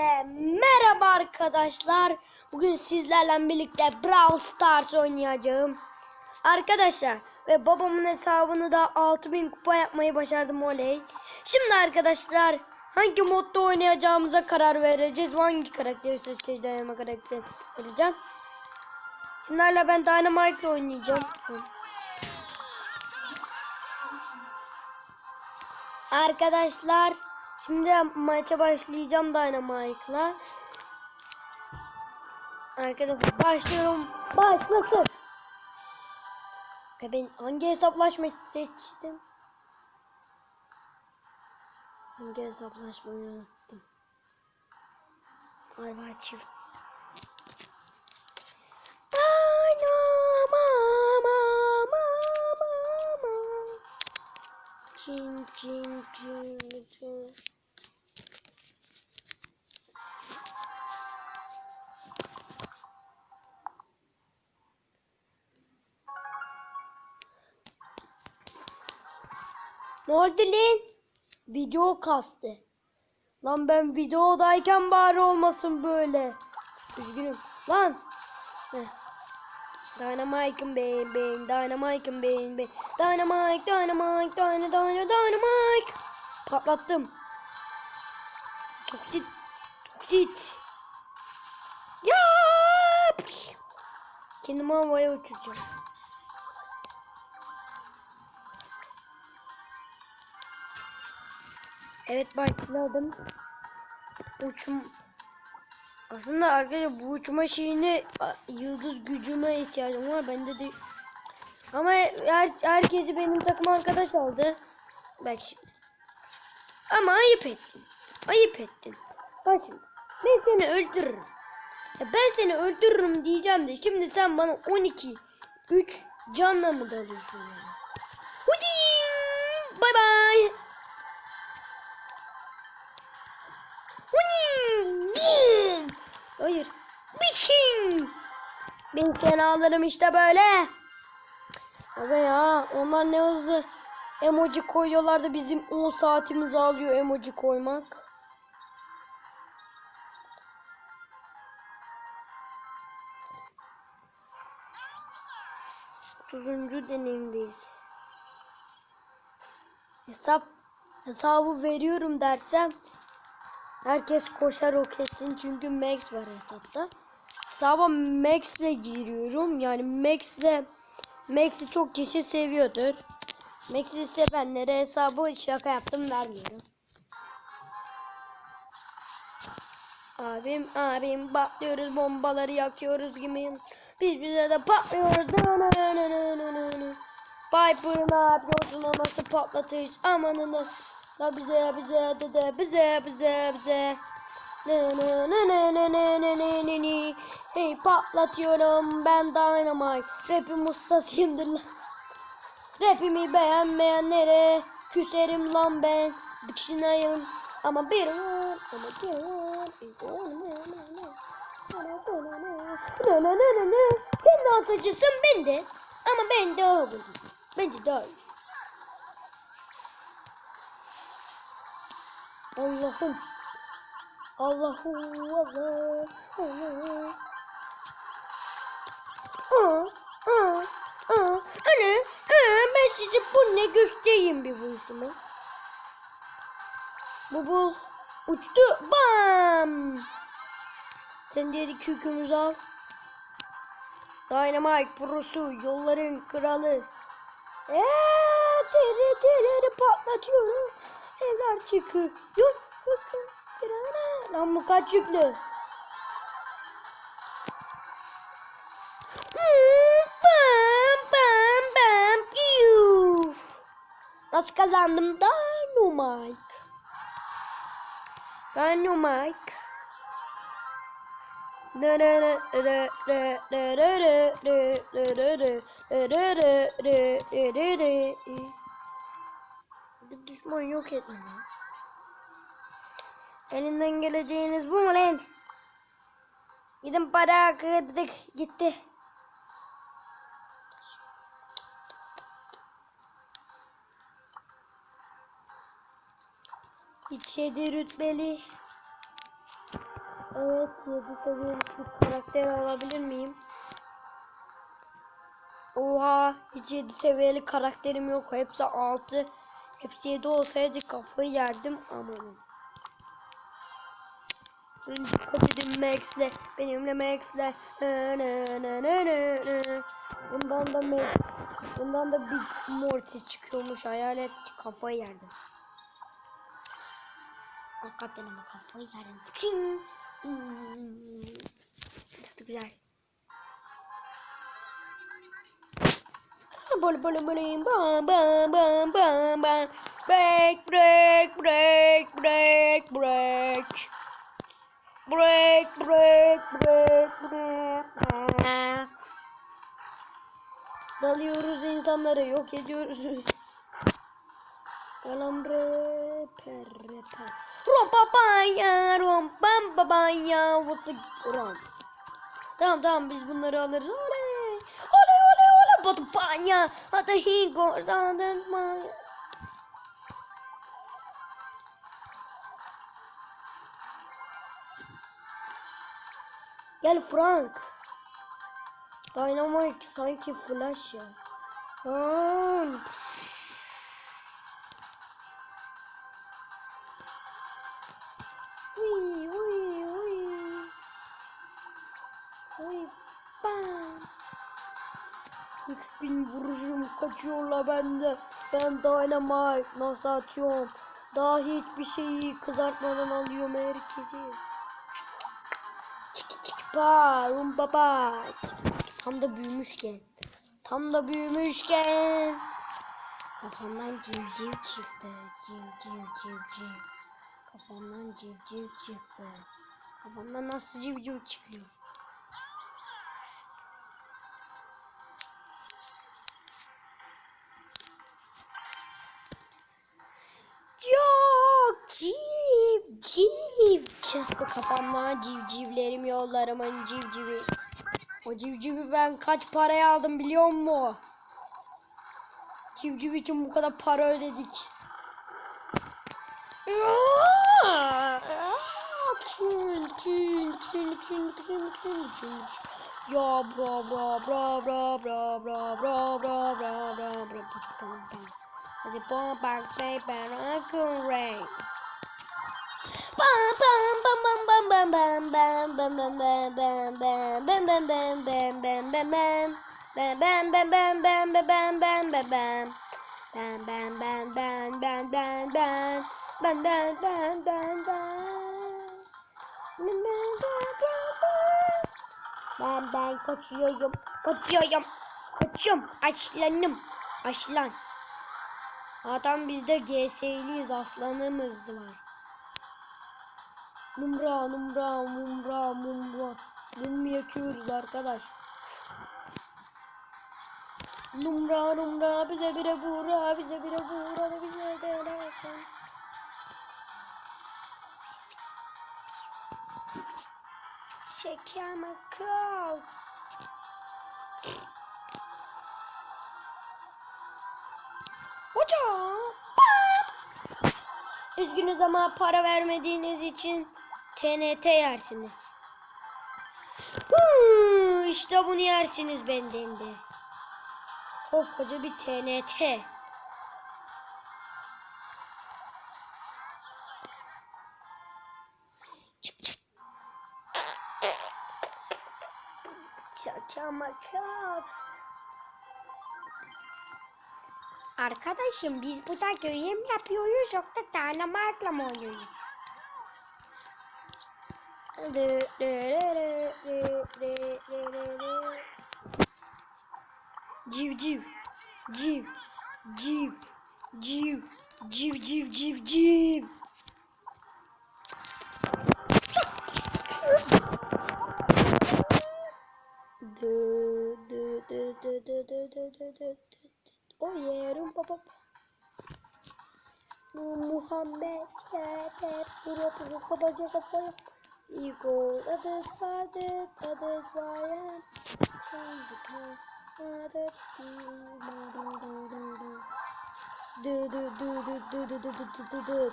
Hepinize merhaba arkadaşlar. Bugün sizlerle birlikte Brawl Stars oynayacağım. Arkadaşlar ve babamın hesabını da 6000 kupa yapmayı başardım oley. Şimdi arkadaşlar hangi modda oynayacağımıza karar vereceğiz. Hangi karakteri seçeceğiz dayanma karakteri vereceğim. Şimdi hala ben Dynamite ile oynayacağım. Arkadaşlar şimdi maça başlayacağım Dynamite'la. Arkadaşlar başlıyorum. Başlasın. Ben hangi hesaplaşma seçtim? Hangi hesaplaşmayı unuttum. Galiba çift. Cin cin cin cin. Ne oldu lan? Video kastı. Lan ben videodayken bari olmasın böyle. Üzgünüm. Lan. Heh. Dynamite'ım ben ben. Dynamite'ım ben ben. Dynamite, dynamite, dynamite, dynamite, dynamite. Patlattım. Toksit. Toksit. Ya. Kendimi havaya uçuracağım. Evet başladım. Uçum. Aslında arkadaşlar bu uçma şeyini yıldız gücüme ihtiyacım var. Bende de ama her, herkesi benim takım arkadaş aldı. Bak şimdi. Ama ayıp ettin. Ayıp ettin. Bak şimdi. Ben seni öldürürüm. Ya ben seni öldürürüm diyeceğim de şimdi sen bana 12 3 canla mı dalıyorsun yani? Hadi! Bye bye. Alırım işte böyle. Aga ya onlar ne hızlı emoji koyuyorlar da bizim 10 saatimizi alıyor emoji koymak. Otuzuncu deneyimdeyiz. Hesap hesabı veriyorum dersem Herkes koşar o kesin çünkü Max var hesapta. Hesaba Max ile giriyorum. Yani Max ile Max'i çok kişi seviyordur. Max'i sevenlere hesabı şaka yaptım vermiyorum. Abim abim patlıyoruz bombaları yakıyoruz gibi. Biz bize de patlıyoruz. Piper ne yapıyorsun o nasıl patlatış amanını. La bize bize de de bize bize bize. Ne ne ne ne ne ne ne ne ne. Hey patlatıyorum ben dynamite. Rapim ustasıyımdır lan. Rapimi beğenmeyenlere küserim lan ben. Bıkşınayım. Ama bir var ama bir var. Ne ne ne ne ne. Sen de atıcısın ben de. Ama ben de o Bence daha iyi. Allah'ım. Allahu Allah. Allah. Aa, aa, ben size bu göstereyim bir buluşumu. Bu bul uçtu. Bam. Sen diğer iki al. Dynamite prosu, yolların kralı. Eee, TRT'leri patlatıyorum. Evler çıkıyor. Hızlı. Pirana. Lan bu kaç yüklü? Kazandım? Dynamite. Dynamite. Düşman yok etme. Elinden geleceğiniz bu mu lan? Gidin para kırdık gitti. İçeri rütbeli. Evet 7 seviyelik bir karakter alabilir miyim? Oha hiç 7 seviyeli karakterim yok. Hepsi 6. Hepsi 7 olsaydı kafayı yerdim amanın. Edin Max'le. Benimle Max'le. Bundan da Max. Bundan da bir Mortis çıkıyormuş. Hayalet kafayı yerdim. Hakikaten ama kafayı yerdim. Çing. Hmm. Çok güzel. Böyle böyle böyle bam bam bam bam bam break break break break break break break break break dalıyoruz insanları yok ediyoruz Salam re per re per. Rom papaya rom bam babaya what the rom. Tamam tamam biz bunları alırız. Oley oley oley oley papaya hadi hingo zaten maya. Gel Frank. Dynamite sanki flash ya. Aa, 3000 vuruşum kaçıyorlar bende. Ben Dynamite nasıl atıyorum. Daha hiçbir şeyi kızartmadan alıyorum herkesi. Çiki çiki pa, rumba pa. Tam da büyümüşken. Tam da büyümüşken. Kafamdan civciv çıktı. Civciv civciv. Kafamdan civciv çıktı. Kafamdan nasıl civciv çıkıyor? Çıktı kafamdan civcivlerim yollarımın civcivi. O civcivi ben kaç paraya aldım biliyor musun? Civciv için bu kadar para ödedik. Ya bra bra bra bra bra bra bra bra bra bra bra Hadi bom bang bang bang Uncle Ray. Bam ben ben kaçıyorum kaçıyorum kaçıyorum. Aslanım aslan Adam bizde GS'liyiz aslanımız var Numra numra mumra mumra Mum yakıyoruz arkadaş Numra numra bize bire vura bize bire vura bize de lakın. Şeker makas. Hocam. Üzgünüz ama para vermediğiniz için TNT yersiniz. Hmm, işte bunu yersiniz benden de. Koskoca bir TNT. Şaka makas. Arkadaşım biz burada göğe mi yapıyoruz yoksa dynamite'la mı oynuyoruz? Civ civ civ civ civ civ civ civ civ Oh yeah, rumpa pop. Muhammed yeter, durup durup kabaca kafaya eagle, others spotted, others lion, some japan, others do do do do do do do do do do do.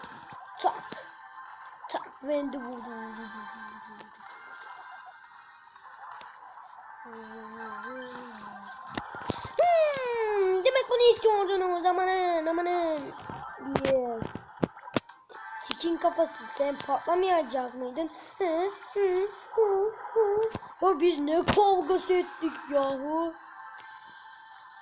Tak tak ben de vurdum hmm, demek bunu istiyordun o zamanın amanın yeah. Sikin kafası sen patlamayacak mıydın? Hı, hı, hı, hı. Ya biz ne kavgası ettik yahu.